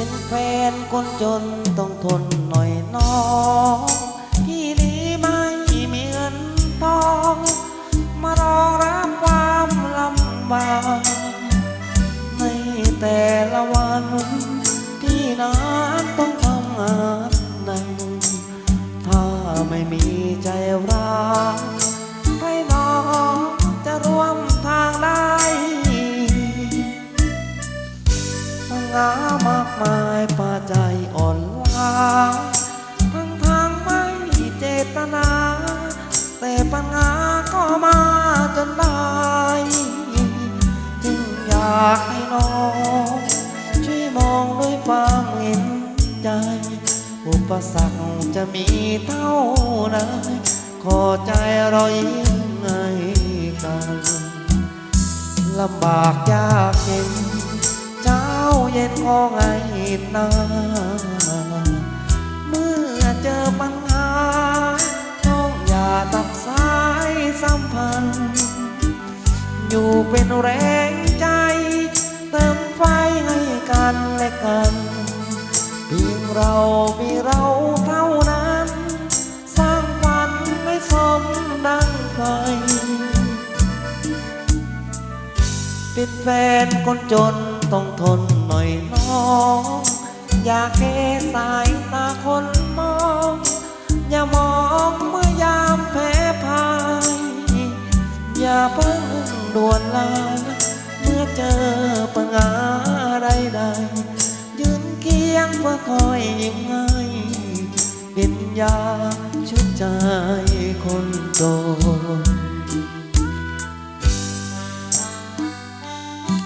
เป็นแฟนคนจนต้องทนหน่อยน้องพี่นี้ไม่มีเงินทอง มารองรับความลำบากในแต่ละวันที่นั้นต้องทำงานหนักถ้าไม่มีใจรักให้น้องจะร่วมทางได้ปัญหามาากให้น้อง ช่วยมองด้วยความเห็นใจ อุปสรรคจะมีเท่าใดขอใจเรายิ้มให้กันลำบากยากเย็นเช้าเย็นก็ไงนาเมื่อเจอปัญหาต้องอย่าตัดสายสัมพันธ์ อยู่เป็นแรง กัน เพียงเรามีเราเท่านั้น สร้างฝันให้สมดังไฟเป็นแฟนคนจนต้องทนหน่อยน้อง อย่าแค่สายตาคนมอง อย่ามองเมื่อยามแพ้พ่ายอย่าเพิ่งด่วนลาเมื่อเจอปัญหา ยืนเคียงเพื่อคอยยิ่งให้เป็นยาชุดใจคนจน